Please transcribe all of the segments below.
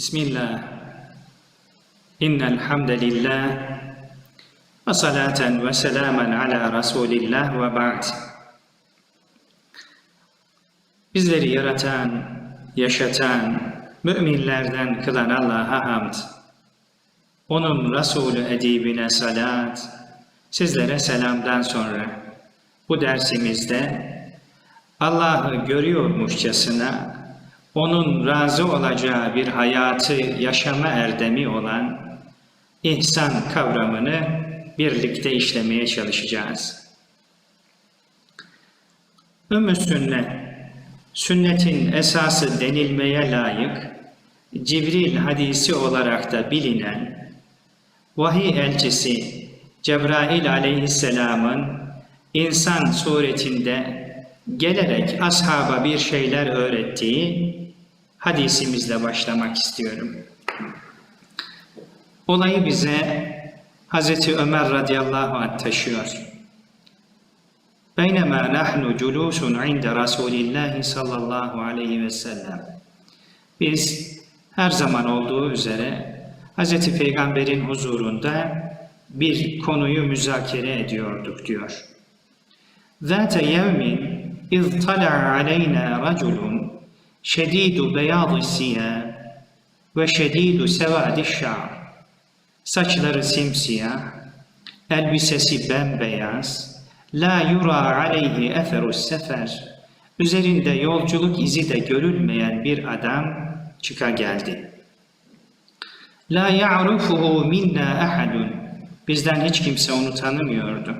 Bismillah. İnnel hamdelellah. Ve salaten ve selamen ala Resulillah ve ba'd. Bizleri yaratan, yaşatan, müminlerden kılan Allah'a hamd. Onun Resulü edibine salat, sizlere selamdan sonra bu dersimizde Allah'ı görüyormuşçasına onun razı olacağı bir hayatı yaşama erdemi olan ihsan kavramını birlikte işlemeye çalışacağız. Ümmü sünnet, sünnetin esası denilmeye layık, Cibril hadisi olarak da bilinen, vahiy elçisi Cebrail aleyhisselamın insan suretinde gelerek ashaba bir şeyler öğrettiği hadisimizle başlamak istiyorum. Olayı bize Hazreti Ömer radıyallahu anh taşıyor. Beynema nahnu culusun inde Resulillahi sallallahu aleyhi ve sellem. Biz her zaman olduğu üzere Hazreti Peygamber'in huzurunda bir konuyu müzakere ediyorduk diyor. Zate yevmin iz tala'a aleyna raculun şedidu beyazı siyah ve şedidu sevadi şa'ar. Saçları simsiyah, elbisesi bembeyaz, la yura aleyhi eferus sefer, üzerinde yolculuk izi de görülmeyen bir adam çıka geldi. La ya'rufuhu minna ahadun, bizden hiç kimse onu tanımıyordu.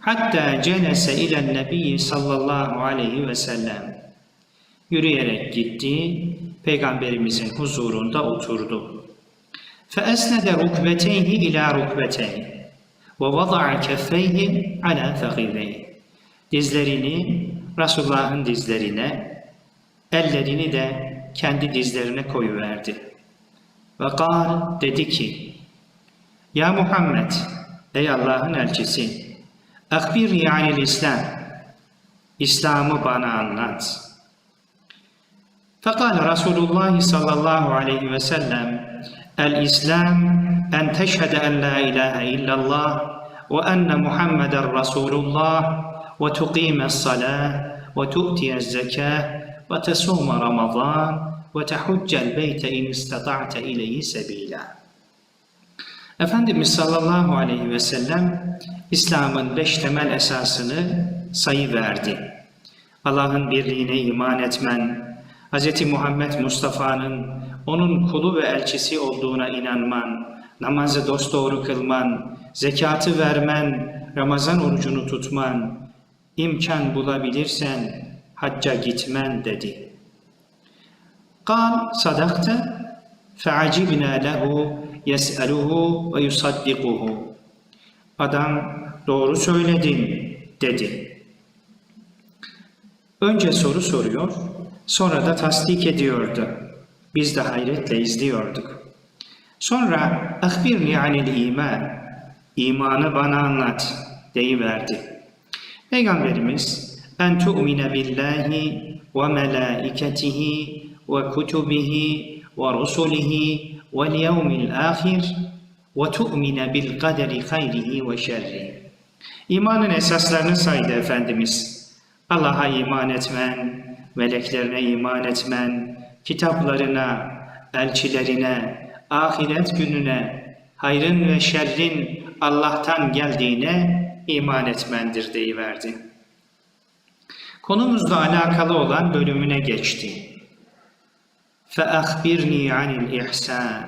Hatta celese ilen nebi sallallahu aleyhi ve sellem. Yürüyerek gitti, peygamberimizin huzurunda oturdu. فأسند ركبتيه إلى ركبتيه ووضع كفيه على فخذيه Dizlerini Resulullah'ın dizlerine, ellerini de kendi dizlerine koyuverdi. Ve kal dedi ki, Ya Muhammed, ey Allah'ın elçisi, akbirni anil İslam, İslam'ı bana anlat. Fekal Resulullah sallallahu aleyhi ve sellem El-İslam en teşhede en la ilahe illallah ve enne Muhammeden Resulullah ve tuqime salah ve tu'tiye zekah ve tesume ramazan ve tehuccel beyte in istata'te ileyhi sebila. Efendimiz sallallahu aleyhi ve sellem İslam'ın beş temel esasını sayı verdi. Allah'ın birliğine iman etmen, Hz. Muhammed Mustafa'nın onun kulu ve elçisi olduğuna inanman, namazı dosdoğru kılman, zekatı vermen, Ramazan orucunu tutman, imkan bulabilirsen hacca gitmen dedi. Kal sadakta fe'acibna lehu yes'eluhu ve yusaddikuhu. Adam doğru söyledin dedi. Önce soru soruyor, sonra da tasdik ediyordu. Biz de hayretle izliyorduk. Sonra ahbirni anil iman, imanı bana anlat deyiverdi. Peygamberimiz en tu'mine billahi ve melaiketihi ve kutubihi ve rusulihi vel yevmil ahir ve tu'mine bil kaderi hayrihi ve şerri. İmanın esaslarını saydı Efendimiz. Allah'a iman etmen, meleklerine iman etmen, kitaplarına, elçilerine, ahiret gününe, hayrın ve şerrin Allah'tan geldiğine iman etmendir deyiverdi. Konumuzla alakalı olan bölümüne geçti. فَأَخْبِرْنِي عَنِ الْإِحْسَانِ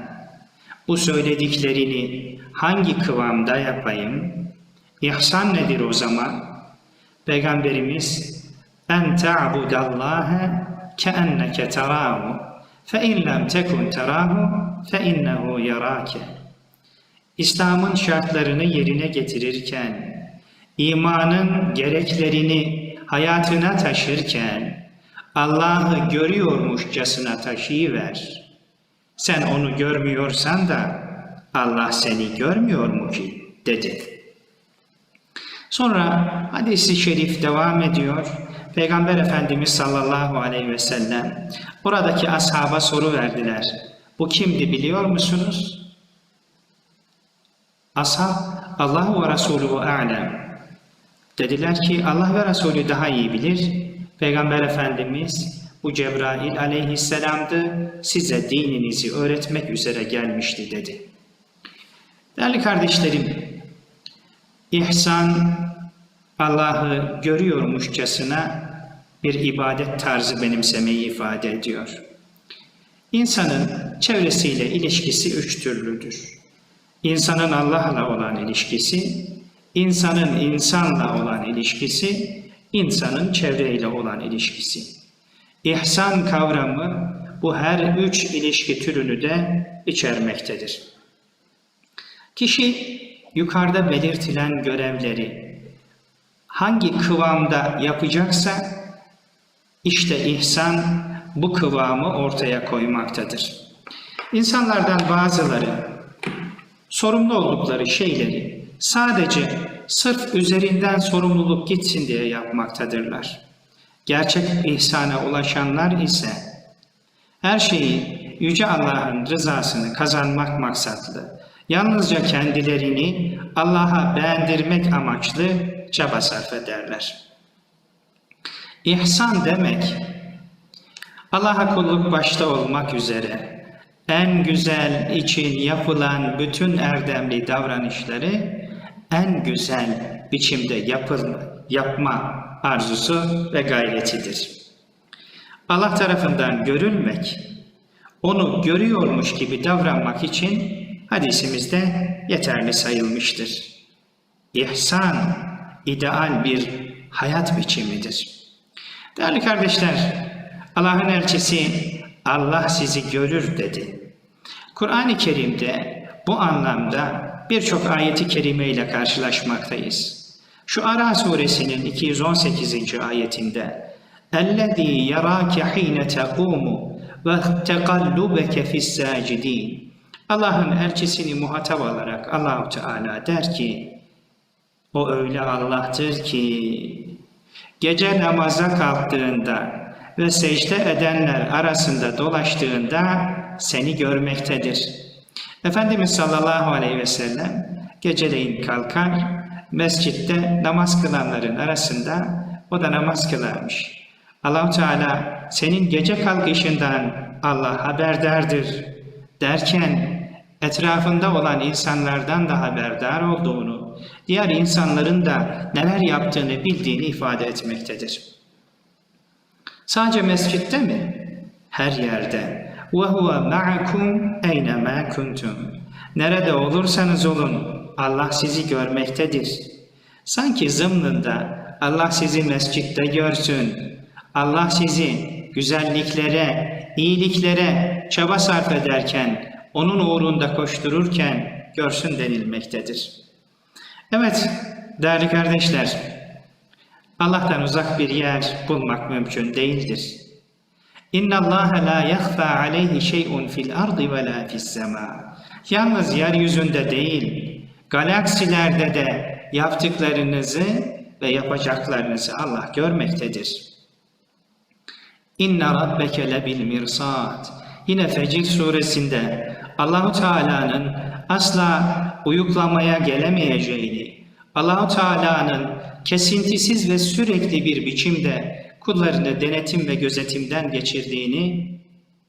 Bu söylediklerini hangi kıvamda yapayım? İhsan nedir o zaman? Peygamberimiz en ta'budallaha keenneke terahu fe in lem tekun terahu fe innehu yarake. İslam'ın şartlarını yerine getirirken, imanın gereklerini hayatına taşırken, Allah'ı görüyormuşçasına taşıyıver. Sen onu görmüyorsan da Allah seni görmüyor mu ki? dedi. Sonra hadisi şerif devam ediyor. Peygamber Efendimiz sallallahu aleyhi ve sellem oradaki ashaba soru verdiler. Bu kimdi biliyor musunuz? Ashab Allah ve Resulü alem. Dediler ki Allah ve Resulü daha iyi bilir. Peygamber Efendimiz bu Cebrail aleyhisselamdı. Size dininizi öğretmek üzere gelmişti dedi. Değerli kardeşlerim, ihsan Allah'ı görüyormuşçasına bir ibadet tarzı benimsemeyi ifade ediyor. İnsanın çevresiyle ilişkisi üç türlüdür. İnsanın Allah'la olan ilişkisi, insanın insanla olan ilişkisi, insanın çevreyle olan ilişkisi. İhsan kavramı bu her üç ilişki türünü de içermektedir. Kişi yukarıda belirtilen görevleri hangi kıvamda yapacaksa işte ihsan bu kıvamı ortaya koymaktadır. İnsanlardan bazıları sorumlu oldukları şeyleri sadece sırf üzerinden sorumluluk gitsin diye yapmaktadırlar. Gerçek ihsana ulaşanlar ise her şeyi Yüce Allah'ın rızasını kazanmak maksatlı, yalnızca kendilerini Allah'a beğendirmek amaçlı çaba sarf ederler. İhsan demek, Allah'a kulluk başta olmak üzere en güzel için yapılan bütün erdemli davranışları en güzel biçimde yapılma, yapma arzusu ve gayretidir. Allah tarafından görülmek, onu görüyormuş gibi davranmak için hadisimizde yeterli sayılmıştır. İhsan, ideal bir hayat biçimidir. Değerli kardeşler, Allah'ın elçisi Allah sizi görür dedi. Kur'an-ı Kerim'de bu anlamda birçok ayeti kerime ile karşılaşmaktayız. Şu Ara suresinin 218. ayetinde اَلَّذ۪ي يَرَاكَ ح۪ينَ تَقُومُ وَتَقَلُّبَكَ فِي السَّاجِد۪ينَ Allah'ın elçisini muhatap alarak Allahu Teala der ki o öyle Allah'tır ki gece namaza kalktığında ve secde edenler arasında dolaştığında seni görmektedir. Efendimiz sallallahu aleyhi ve sellem geceleyin kalkar, mescitte namaz kılanların arasında o da namaz kılarmış. Allahu Teala senin gece kalkışından Allah haberdardır derken etrafında olan insanlardan da haberdar olduğunu, diğer insanların da neler yaptığını bildiğini ifade etmektedir. Sadece mescitte mi? Her yerde. وَهُوَ مَعَكُمْ اَيْنَمَا كُنْتُمْ Nerede olursanız olun, Allah sizi görmektedir. Sanki zımnında Allah sizi mescitte görsün, Allah sizi güzelliklere, iyiliklere çaba sarf ederken, onun uğrunda koştururken görsün denilmektedir. Evet, değerli kardeşler, Allah'tan uzak bir yer bulmak mümkün değildir. İnna Allah la yakhfa aleyhi şey'un fil ardı ve la fis sema. Yalnız yeryüzünde değil, galaksilerde de yaptıklarınızı ve yapacaklarınızı Allah görmektedir. İnne rabbeke lebil mirsat. Yine Fecir suresinde Allahu Teala'nın asla uyuklamaya gelemeyeceğini, Allahu Teala'nın kesintisiz ve sürekli bir biçimde kullarını denetim ve gözetimden geçirdiğini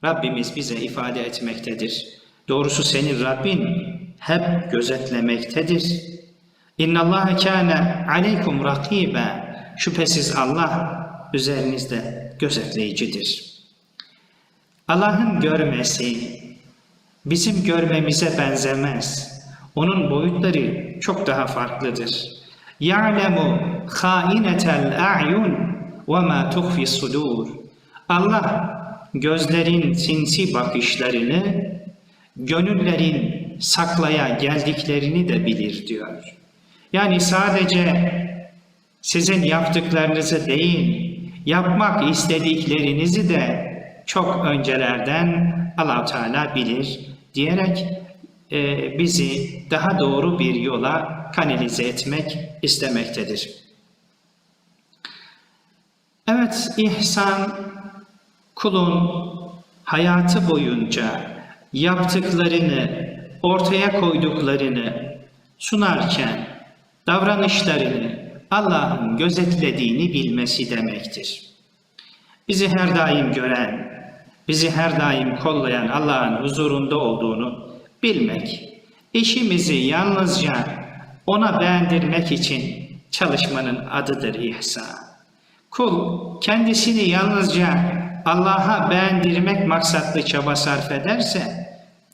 Rabbimiz bize ifade etmektedir. Doğrusu senin Rabbin hep gözetlemektedir. İnna Allah kana aleykum rakibe. Şüphesiz Allah üzerinizde gözetleyicidir. Allah'ın görmesi bizim görmemize benzemez. Onun boyutları çok daha farklıdır. Ya'lemu hainetel a'yun ve ma tuhfi sudur. Allah gözlerin sinsi bakışlarını, gönüllerin saklaya geldiklerini de bilir diyor. Yani sadece sizin yaptıklarınızı değil, yapmak istediklerinizi de çok öncelerden allah Teala bilir diyerek e, bizi daha doğru bir yola kanalize etmek istemektedir. Evet, ihsan kulun hayatı boyunca yaptıklarını, ortaya koyduklarını sunarken davranışlarını Allah'ın gözetlediğini bilmesi demektir. Bizi her daim gören, bizi her daim kollayan Allah'ın huzurunda olduğunu bilmek, işimizi yalnızca ona beğendirmek için çalışmanın adıdır ihsan. Kul kendisini yalnızca Allah'a beğendirmek maksatlı çaba sarf ederse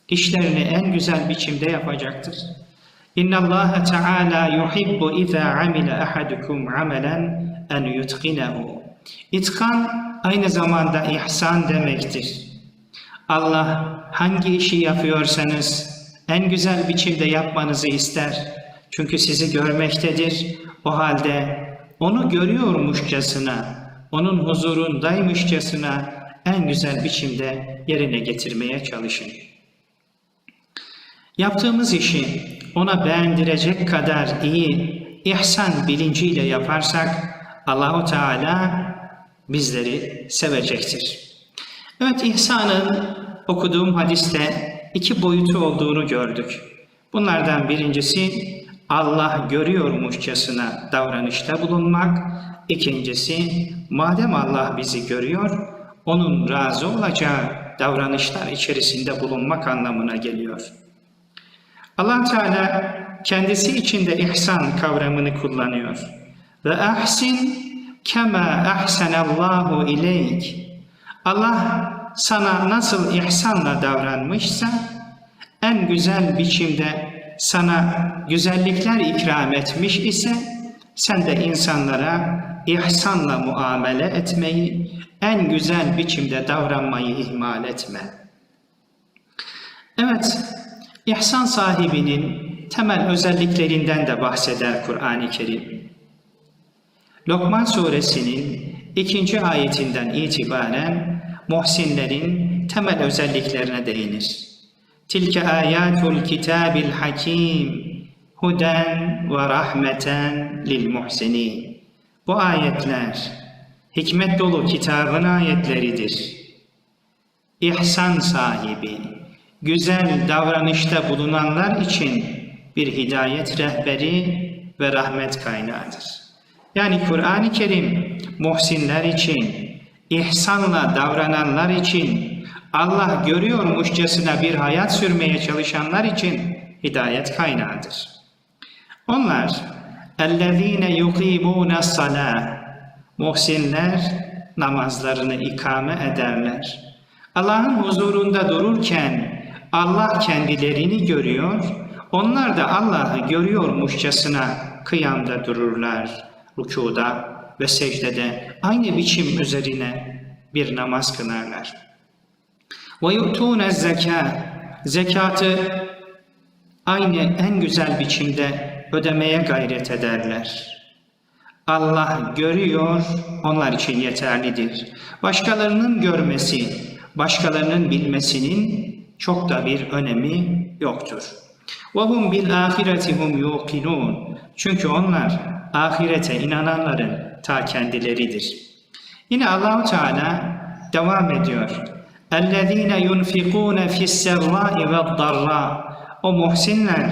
işlerini en güzel biçimde yapacaktır. İnna Allah Teala yuhibbu iza amila ahadukum amelen en yutqinahu. İtkan aynı zamanda ihsan demektir. Allah hangi işi yapıyorsanız en güzel biçimde yapmanızı ister. Çünkü sizi görmektedir. O halde onu görüyormuşçasına, onun huzurundaymışçasına en güzel biçimde yerine getirmeye çalışın. Yaptığımız işi ona beğendirecek kadar iyi ihsan bilinciyle yaparsak Allahu Teala bizleri sevecektir. Evet ihsanın okuduğum hadiste iki boyutu olduğunu gördük. Bunlardan birincisi Allah görüyormuşçasına davranışta bulunmak. İkincisi madem Allah bizi görüyor, onun razı olacağı davranışlar içerisinde bulunmak anlamına geliyor. Allah Teala kendisi içinde ihsan kavramını kullanıyor. Ve ahsin kema ahsanallahu ileyk. Allah sana nasıl ihsanla davranmışsa en güzel biçimde sana güzellikler ikram etmiş ise sen de insanlara ihsanla muamele etmeyi, en güzel biçimde davranmayı ihmal etme. Evet, ihsan sahibinin temel özelliklerinden de bahseder Kur'an-ı Kerim. Lokman suresinin ikinci ayetinden itibaren muhsinlerin temel özelliklerine değinir. Tilke ayatul kitabil hakim huden ve rahmeten lil muhsinin. Bu ayetler hikmet dolu kitabın ayetleridir. İhsan sahibi, güzel davranışta bulunanlar için bir hidayet rehberi ve rahmet kaynağıdır. Yani Kur'an-ı Kerim muhsinler için, ihsanla davrananlar için, Allah görüyormuşçasına bir hayat sürmeye çalışanlar için hidayet kaynağıdır. Onlar اَلَّذ۪ينَ يُقِيمُونَ الصَّلَاةِ Muhsinler namazlarını ikame ederler. Allah'ın huzurunda dururken Allah kendilerini görüyor, onlar da Allah'ı görüyormuşçasına kıyamda dururlar, rükuda ve secdede aynı biçim üzerine bir namaz kılarlar. Ve yu'tûne zekâ zekatı aynı en güzel biçimde ödemeye gayret ederler. Allah görüyor, onlar için yeterlidir. Başkalarının görmesi, başkalarının bilmesinin çok da bir önemi yoktur. وَهُمْ بِالْآخِرَةِ هُمْ يُوقِنُونَ Çünkü onlar ahirete inananların ta kendileridir. Yine Allahu Teala devam ediyor. اَلَّذ۪ينَ يُنْفِقُونَ فِي السَّرَّاءِ وَالضَّرَّاءِ O muhsinler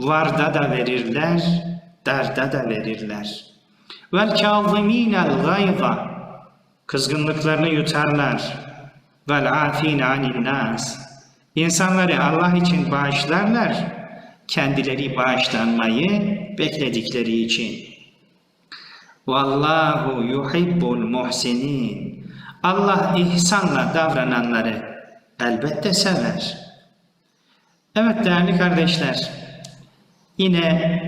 varda da verirler, darda da verirler. وَالْكَاظِم۪ينَ الْغَيْظَ Kızgınlıklarını yutarlar. وَالْعَاف۪ينَ عَنِ النَّاسِ İnsanları Allah için bağışlarlar, kendileri bağışlanmayı bekledikleri için. Vallahu yuhibbul muhsinin. Allah ihsanla davrananları elbette sever. Evet değerli kardeşler, yine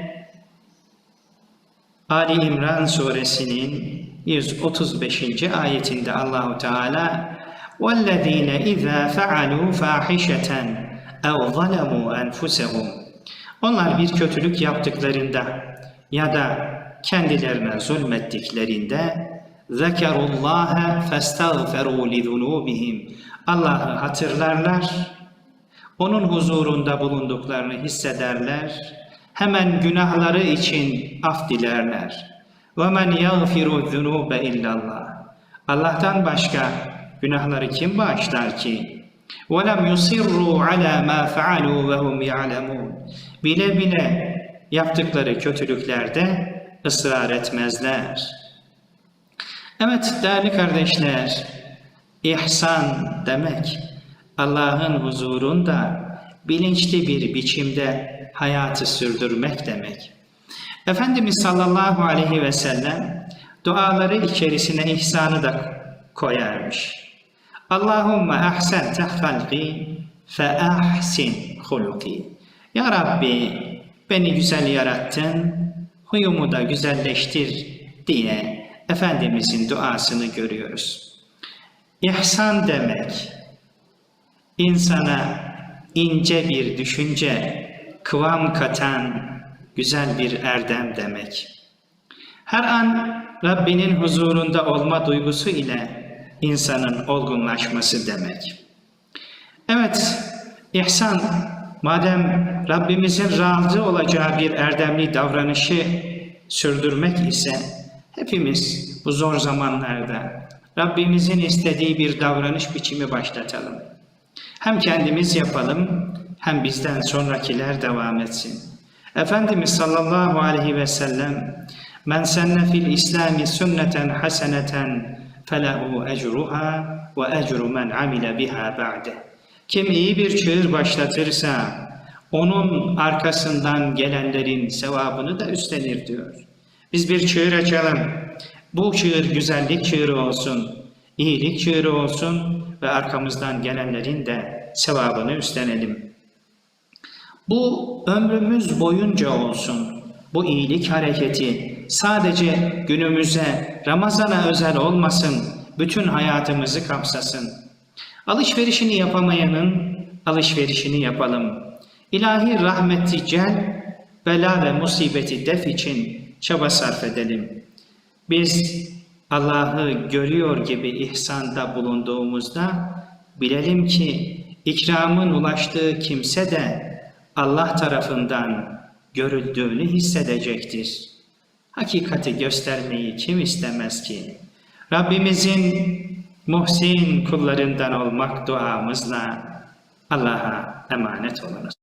Ali İmran suresinin 135. ayetinde Allahu Teala وَالَّذ۪ينَ اِذَا فَعَلُوا فَاحِشَةً اَوْ ظَلَمُوا أَنْفُسَهُمْ Onlar bir kötülük yaptıklarında ya da kendilerine zulmettiklerinde ذَكَرُوا اللّٰهَ فَاسْتَغْفَرُوا لِذُنُوبِهِمْ Allah'ı hatırlarlar, onun huzurunda bulunduklarını hissederler, hemen günahları için af dilerler. وَمَنْ يَغْفِرُ الذُّنُوبَ اِلَّا اللّٰهِ Allah'tan başka günahları kim bağışlar ki? وَلَمْ يُصِرُّوا عَلَى مَا فَعَلُوا وَهُمْ يَعْلَمُونَ Bile bile yaptıkları kötülüklerde ısrar etmezler. Evet değerli kardeşler, ihsan demek Allah'ın huzurunda bilinçli bir biçimde hayatı sürdürmek demek. Efendimiz sallallahu aleyhi ve sellem duaları içerisine ihsanı da koyarmış. Allahümme ahsente halki fe ahsin hulki. Ya Rabbi beni güzel yarattın, huyumu da güzelleştir diye Efendimizin duasını görüyoruz. İhsan demek, insana ince bir düşünce, kıvam katan güzel bir erdem demek. Her an Rabbinin huzurunda olma duygusu ile insanın olgunlaşması demek. Evet, ihsan madem Rabbimizin razı olacağı bir erdemli davranışı sürdürmek ise hepimiz bu zor zamanlarda Rabbimizin istediği bir davranış biçimi başlatalım. Hem kendimiz yapalım hem bizden sonrakiler devam etsin. Efendimiz sallallahu aleyhi ve sellem Men senne fil İslami sünneten haseneten ecruha ve ecru men amile biha ba'de. Kim iyi bir çığır başlatırsa onun arkasından gelenlerin sevabını da üstlenir diyor. Biz bir çığır açalım. Bu çığır güzellik çığırı olsun, iyilik çığırı olsun ve arkamızdan gelenlerin de sevabını üstlenelim. Bu ömrümüz boyunca olsun. Bu iyilik hareketi sadece günümüze, Ramazan'a özel olmasın, bütün hayatımızı kapsasın. Alışverişini yapamayanın alışverişini yapalım. İlahi rahmeti cel, bela ve musibeti def için çaba sarf edelim. Biz Allah'ı görüyor gibi ihsanda bulunduğumuzda bilelim ki ikramın ulaştığı kimse de Allah tarafından görüldüğünü hissedecektir. Hakikati göstermeyi kim istemez ki? Rabbimizin muhsin kullarından olmak duamızla Allah'a emanet olunuz.